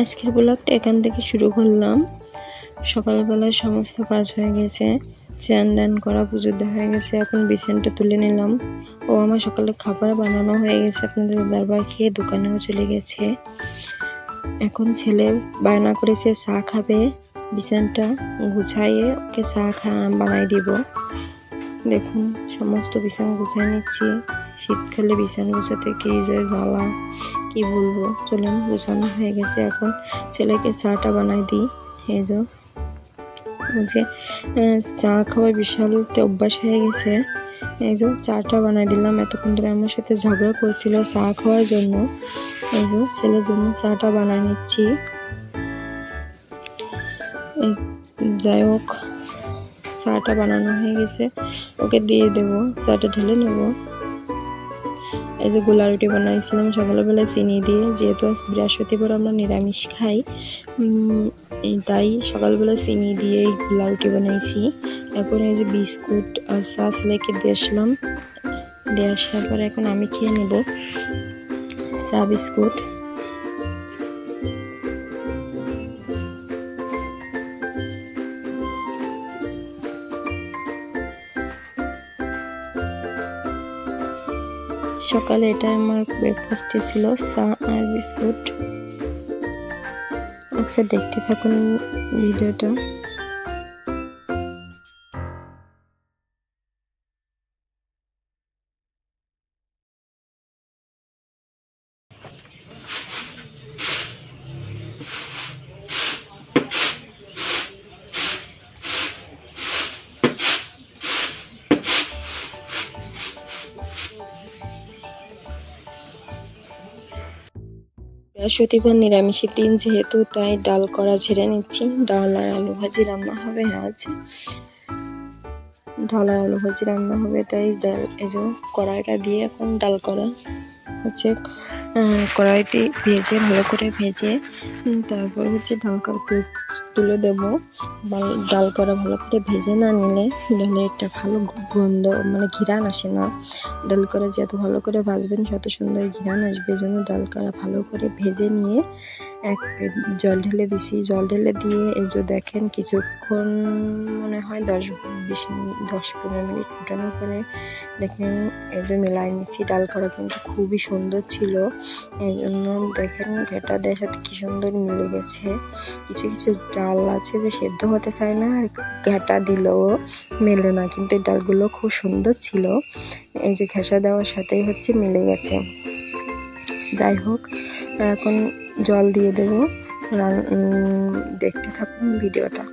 আজকের ব্লগটা এখান থেকে শুরু করলাম। সকালবেলায় সমস্ত কাজ হয়ে গেছে চান দান করা, পুজো দেওয়া হয়ে গেছে, এখন বিছানটা তুলে নিলাম। ও আমার সকালে খাবার বানানো হয়ে গেছে, আপনাদের দারবার খেয়ে দোকানেও চলে গেছে। এখন ছেলে বায়না করেছে, চা খাবে। বিছানটা গুছাইয়ে ওকে চা খা, বানাই দিব। দেখুন, সমস্ত বিছান গুছাই নিচ্ছি। শীতকালে বিছান গুছাতে কি যে জ্বালা। কি বলব? চলুন, গোছানো হয়ে গেছে এখন। ছেলেকে চাটা বানাই দিই। এই যে, বলছে চা খাওয়ার বিশাল অভ্যাস হয়ে গেছে। এই চাটা বানাই দিলাম। এতক্ষণ ধরে আমার সাথে ঝগড়া করছিল চা খাওয়ার জন্য। এই যে, ছেলের জন্য চাটা বানাই নিচ্ছি। যাই হোক, চাটা বানানো হয়ে গেছে। ওকে দিয়ে দেবো, চাটা ঢেলে নেব। এই যে গোলা রুটি বানাইছিলাম সকালবেলা চিনি দিয়ে, যেহেতু বৃহস্পতিবার আমরা নিরামিষ খাই তাই সকালবেলা চিনি দিয়ে গোলা রুটি বানাইছি। এখন এই যে বিস্কুট আর চা ছেলেকে দিয়ে আসলাম। দিয়ে আসার পর এখন আমি খেয়ে নেব চা বিস্কুট। সকালে এটা আমার ব্রেকফাস্টে ছিল চা আর বিস্কুট। আচ্ছা দেখতে থাকুন ভিডিওটা। বৃহস্পতিবার নিরামিষের দিন যেহেতু, তাই ডাল করা ছেড়ে নিচ্ছি। ডাল আর আলু ভাজি রান্না হবে আজ। ডাল আর আলু ভাজি রান্না হবে, তাই ডাল, এই যে কড়াইটা দিয়ে এখন ডাল করা। হচ্ছে কড়াইতে ভেজে, ভালো করে ভেজে তারপর হচ্ছে ঢাকা তুলে দেব। ডাল করা ভালো করে ভেজে না নিলে ডালে একটা ভালো গন্ধ মানে ঘিরান আসে না। ডাল করা যত ভালো করে ভাজবেন যত সুন্দর ঘিরান আসবে। যেন ডাল করা ভালো করে ভেজে নিয়ে এক জল ঢেলে দিছি। জল ঢেলে দিয়ে এই যে দেখেন কিছুক্ষণ মনে হয় দশ বিশ মিনিট দশ পনেরো মিনিট ফুটানোর পরে দেখেন এই যে মেলাই নিচ্ছি ডাল করা কিন্তু খুবই সুন্দর ছিল। এই জন্য দেখেন ঘেটা দেওয়ার সাথে কী সুন্দর মিলে গেছে। কিছু কিছু ডাল আছে যে সেদ্ধ হতে চায় না আর ঘেটা দিলেও মেলে না। কিন্তু এই ডালগুলো খুব সুন্দর ছিল। এই যে ঘেঁষা দেওয়ার সাথেই হচ্ছে মিলে গেছে। যাই হোক, এখন জল দিয়ে দেবো। দেখতে থাকুন ভিডিওটা।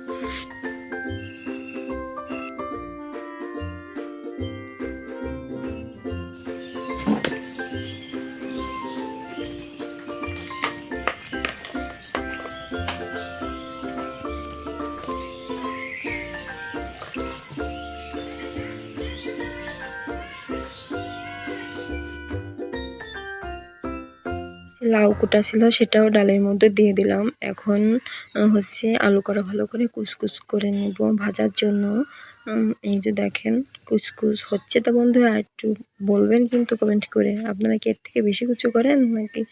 লাউ কুটা ছিল সেটাও ডালের মধ্যে দিয়ে দিলাম। এখন হচ্ছে আলু করা ভালো করে কুচকুচ করে নেব ভাজার জন্য। এই যে দেখেন কুচকুচ হচ্ছে তো বন্ধু, আর একটু বলবেন কিন্তু কমেন্ট করে। আপনারা কি এর থেকে বেশি কুচু করেন, নাকি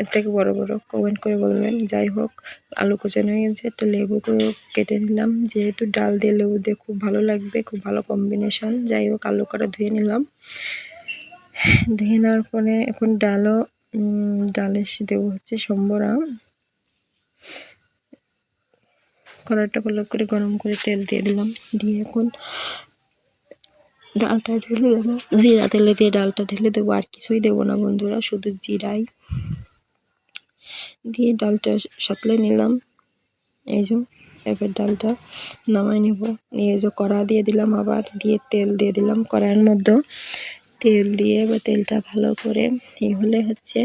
এর থেকে বড় বড় কমেন্ট করে বলবেন? যাই হোক, আলু কুচানো হয়ে গেছে একটা লেবু কেটে নিলাম। যেহেতু ডাল দিয়ে লেবু দিয়ে খুব ভালো লাগবে, খুব ভালো কম্বিনেশন যাই হোক, আলু করা ধুয়ে নিলাম। ধুয়ে নেওয়ার পরে এখন ডালও ডালে সে দেবো হচ্ছে সম্বরা। কড়াইটা ভালো করে গরম করে তেল দিয়ে দিলাম। দিয়ে এখন ডালটা ঢেলে দেবো। জিরা তেলে দিয়ে ডালটা ঢেলে দেবো। আর কিছুই দেবো না বন্ধুরা, শুধু জিরাই। দিয়ে ডালটা সাতলে নিলাম। এই যে, এবার ডালটা নামাই নেব। নিয়ে যে কড়া দিয়ে দিলাম আবার। দিয়ে তেল দিয়ে দিলাম কড়াইয়ের মধ্যে। তেল দিয়ে বা তেলটা ভালো করে ই হলে হচ্ছে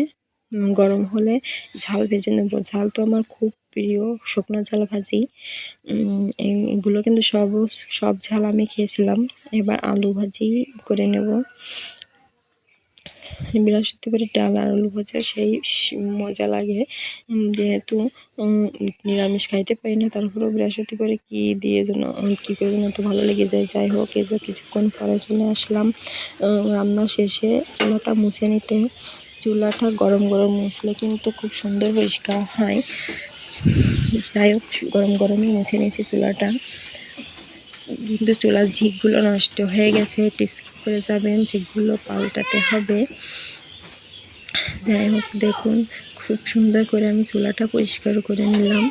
গরম হলে ঝাল ভেজে নেব। ঝাল তো আমার খুব প্রিয় শুকনো ঝাল ভাজি। এগুলো কিন্তু সব সব ঝাল আমি খেয়েছিলাম। এবার আলু ভাজি করে নেব। বৃহস্পতিবারের ডাল আর আলু ভাজা, সেই মজা লাগে। যেহেতু নিরামিষ খাইতে পারি না, তারপরেও বৃহস্পতিবারে কি দিয়ে যেন কী করে যেন তো ভালো লেগে যায়। যাই হোক, এই যে কিছুক্ষণ পরে চলে আসলাম। রান্না শেষে চুলাটা মুছে নিতে। চুলাটা গরম গরম মুছলে কিন্তু খুব সুন্দর পরিষ্কার হয়। যাই হোক, গরম গরমই মুছে নিয়েছি চুলাটা। কিন্তু চুলার ঝিকগুলো নষ্ট হয়ে গেছে, একটু স্কিপ করে যাবেন, ঝিকগুলো পাল্টাতে হবে। যাই হোক, দেখুন, খুব সুন্দর করে আমি চুলাটা পরিষ্কার করে নিলাম।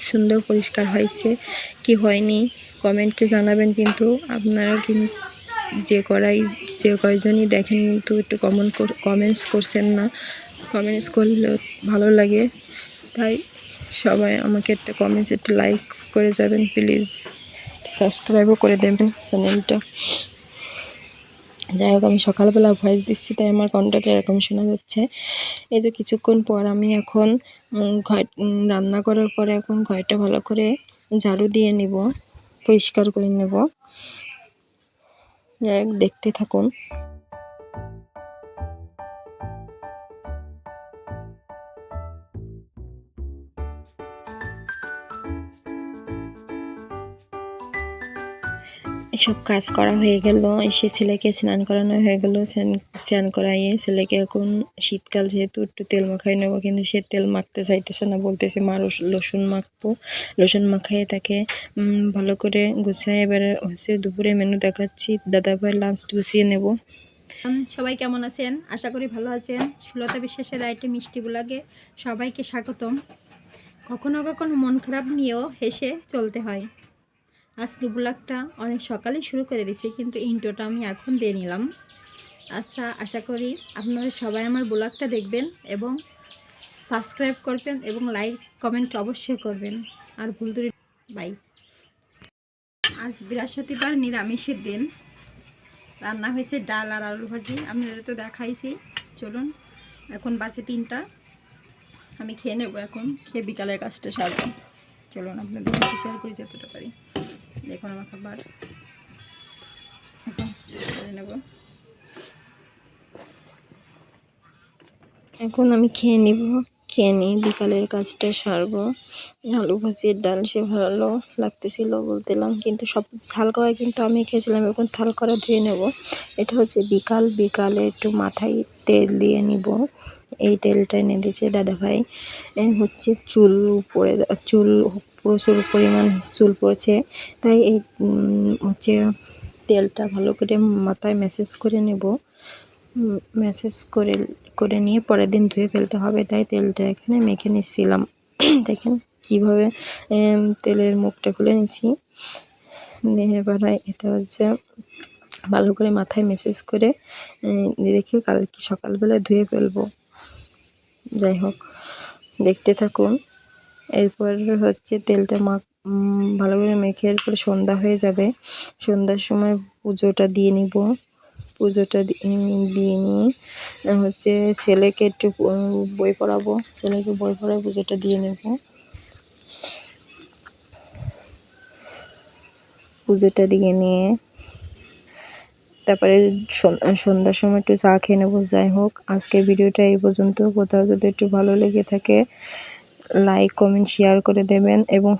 সুন্দর পরিষ্কার হয়েছে। কি হয়নি, কমেন্টে জানাবেন কিন্তু আপনারা কিন্তু যে করাই, যে কয়জনই দেখেন কিন্তু একটু কমন কমেন্টস করছেন না। কমেন্টস করলে ভালো লাগে। তাই সবাই আমাকে একটা কমেন্টস একটু লাইক করে যাবেন প্লিজ সাবস্ক্রাইবও করে দেবেন চ্যানেলটা। যাই হোক, আমি সকালবেলা ভয়েস দিচ্ছি, তাই আমার কণ্ঠটা এরকম শোনা যাচ্ছে। এই যে কিছুক্ষণ পর আমি এখন ঘর রান্না করার পরে এখন ঘরটা ভালো করে ঝাড়ু দিয়ে নেব, পরিষ্কার করে নেব। যাই হোক, দেখতে থাকুন। এসব কাজ করা হয়ে গেল। এসে ছেলেকে স্নান করানো হয়ে গেল। স্নান করাইয়ে ছেলেকে এখন শীতকাল যেহেতু, একটু তেল মাখাই নেব, কিন্তু সে তেল মাখতে চাইতেছে না। বলতেছে, মা রসুন মাখবো। রসুন মাখাইয়ে তাকে ভালো করে গুছিয়ে এবারে হচ্ছে দুপুরে মেনু দেখাচ্ছি। দাদাভাই লাঞ্চ গুছিয়ে নেব। সবাই কেমন আছেন? আশা করি ভালো আছেন। সুলতা বিশ্বাসের আইটেম মিষ্টি বুলাগে সবাইকে স্বাগতম। কখনো কখনো মন খারাপ নিয়েও হেসে চলতে হয়। আজকের ব্লগটা অনেক সকালেই শুরু করে দিছি, কিন্তু ইন্টোটা আমি এখন দিয়ে নিলাম। আচ্ছা আশা করি আপনারা সবাই আমার ব্লগটা দেখবেন এবং সাবস্ক্রাইব করবেন এবং লাইক, কমেন্ট অবশ্যই করবেন। আর ভুল ত্রুটি বাই। আজ বৃহস্পতিবার নিরামিষের দিন। রান্না হয়েছে ডাল আর আলু ভাজি। আপনাদের তো দেখাইছি। চলুন, এখন বাজে তিনটা। আমি খেয়ে নেব এখন। খেয়ে বিকালের কাজটা সারবো। চলুন, আপনাদের শেয়ার করি যতটা পারি। দেখুন আমার খাবার। এখন এখন আমি খেয়ে নিব, খেয়ে নিই বিকালের কাজটা সারবো। আলু ভাজির ডাল সে ভালো লাগতেছিল বলতেলাম কিন্তু সব থাল করা কিন্তু আমি খেয়েছিলাম, এখন থাল করা ধুয়ে নেব। এটা হচ্ছে বিকাল, বিকালে একটু মাথায় তেল দিয়ে নিব। এই তেলটা এনে দিয়েছে দাদাভাই। হচ্ছে চুল পড়ে চুল প্রচুর পরিমাণ চুল পড়েছে। তাই এই হচ্ছে তেলটা ভালো করে মাথায় ম্যাসেজ করে নেব। ম্যাসেজ করে করে নিয়ে পরের দিন ধুয়ে ফেলতে হবে। তাই তেলটা এখানে মেখে নিচ্ছিলাম। দেখেন কীভাবে তেলের মুখটা খুলে নিছি এবার এটা হচ্ছে ভালো করে মাথায় মেসেজ করে রেখে কালকে সকালবেলা ধুয়ে ফেলব। যাই হোক, দেখতে থাকুন। এরপর হচ্ছে তেলটা মাখ ভালো করে মেখে এরপরে সন্ধ্যা হয়ে যাবে। সন্ধ্যার সময় পুজোটা দিয়ে নিব। পুজোটা দিয়ে নিয়ে হচ্ছে ছেলেকে একটু বই পড়াবো। ছেলেকে বই পড়ায় পুজোটা দিয়ে নেব। পুজোটা দিয়ে নিয়ে তারপরে সন- সন্ধ্যার সময় একটু চা খেয়ে নেব, যাই হোক। আজকের ভিডিওটা এই পর্যন্ত। কোথাও যদি একটু ভালো লেগে থাকে লাইক কমেন্ট শেয়ার করে দেবেন এবং